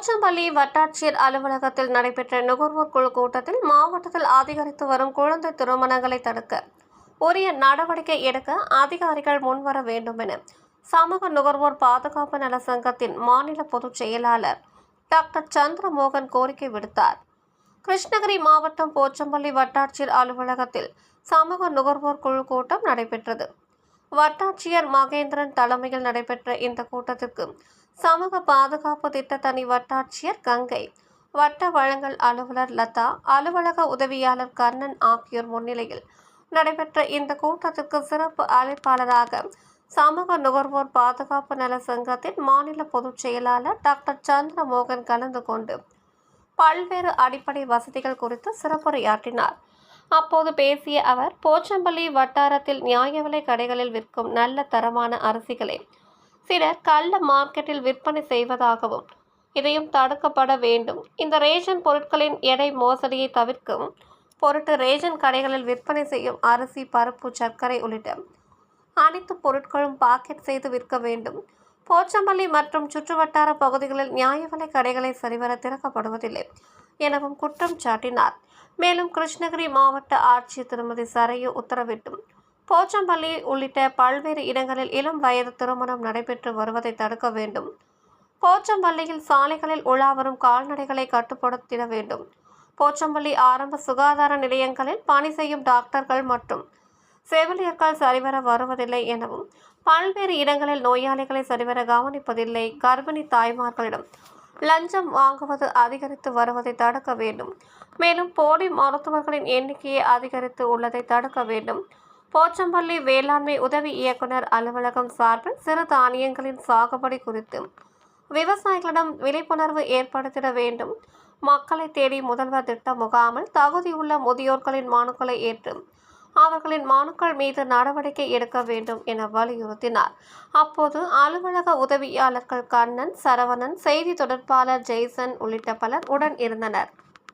போச்சம்பள்ளி வட்டாட்சியர் அலுவலகத்தில் நடைபெற்ற நுகர்வோர் குழு கூட்டத்தில் மாவட்டத்தில் அதிகரித்து வரும் குழந்தை திருமணங்களை தடுக்க உரிய நடவடிக்கை எடுக்க அதிகாரிகள் முன்வர வேண்டும் என சமூக நுகர்வோர் பாதுகாப்பு நல சங்கத்தின் மாநில பொதுச் செயலாளர் டாக்டர் சந்திரமோகன் கோரிக்கை விடுத்தார். கிருஷ்ணகிரி மாவட்டம் போச்சம்பள்ளி வட்டாட்சியர் அலுவலகத்தில் சமூக நுகர்வோர் குழு கூட்டம் நடைபெற்றது. வட்டாட்சியர் மகேந்திரன் தலைமையில் நடைபெற்ற இந்த கூட்டத்திற்கு சமூக பாதுகாப்பு திட்ட தனி வட்டாட்சியர் கங்கை வட்ட வழங்கல் அலுவலர் லதா அலுவலக உதவியாளர் கர்ணன் ஆகியோர் முன்னிலையில் நடைபெற்ற இந்த கூட்டத்திற்கு சிறப்பு அழைப்பாளராக சமூக நுகர்வோர் பாதுகாப்பு நல சங்கத்தின் மாநில பொதுச் செயலாளர் டாக்டர் சந்திரமோகன் கலந்து கொண்டு பல்வேறு அடிப்படை வசதிகள் குறித்து சிறப்புரையாற்றினார். அப்போது பேசிய அவர் போச்சம்பள்ளி வட்டாரத்தில் நியாய விலை கடைகளில் விற்கும் நல்ல தரமான அரிசிகளை சிலர் கள்ள மார்க்கெட்டில் விற்பனை செய்வதாகவும் இதையும் தடுக்கப்பட வேண்டும். இந்த ரேஷன் பொருட்களின் எடை மோசடியை தவிர்க்கும் பொருட்டு ரேஷன் கடைகளில் விற்பனை செய்யும் அரிசி பருப்பு சர்க்கரை உள்ளிட்ட அனைத்து பொருட்களும் பாக்கெட் செய்து விற்க வேண்டும். போச்சம்பள்ளி மற்றும் சுற்றுவட்டார பகுதிகளில் நியாய விலை கடைகளை சரிவர திறக்கப்படுவதில்லை. எனவும் குற்றம் சாட்டினார். மேலும் கிருஷ்ணகிரி மாவட்ட ஆட்சியர் திருமதி சரையு உத்தரவிட்டும். போச்சம்பள்ளி உள்ளிட்ட பல்வேறு இடங்களில் இளம் வயது திருமணம் நடைபெற்று வருவதை தடுக்க வேண்டும். போச்சம்பள்ளியில் சாலைகளில் உலா வரும் கால்நடைகளை கட்டுப்படுத்திட வேண்டும். போச்சம்பள்ளி ஆரம்ப சுகாதார நிலையங்களில் பணி செய்யும் டாக்டர்கள் மற்றும் செவிலியர்கள் சரிவர வருவதில்லை எனவும் பல்வேறு இடங்களில் நோயாளிகளை சரிவர கவனிப்பதில்லை கர்ப்பிணி தாய்மார்களிடம். லஞ்சம் வாங்குவது அதிகரித்து வருவதை தடுக்க வேண்டும். மேலும் போலி மருத்துவர்களின் எண்ணிக்கையை அதிகரித்து உள்ளதை தடுக்க வேண்டும். போச்சம்பள்ளி வேளாண்மை உதவி இயக்குனர் அலுவலகம் சார்பில் சிறு தானியங்களின் சாகுபடி குறித்து விவசாயிகளிடம் விழிப்புணர்வு ஏற்படுத்திட வேண்டும். மக்களை தேடி முதல்வர் திட்ட முகாமில் தகுதியுள்ள முதியோர்களின் மனுக்களை ஏற்று அவர்களின் மனுக்கள் மீது நடவடிக்கை எடுக்க வேண்டும் என வலியுறுத்தினார். அப்போது அலுவலக உதவியாளர்கள் கண்ணன் சரவணன் செய்தி தொடர்பாளர் ஜெய்சன் உள்ளிட்ட பலர் உடன் இருந்தனர்.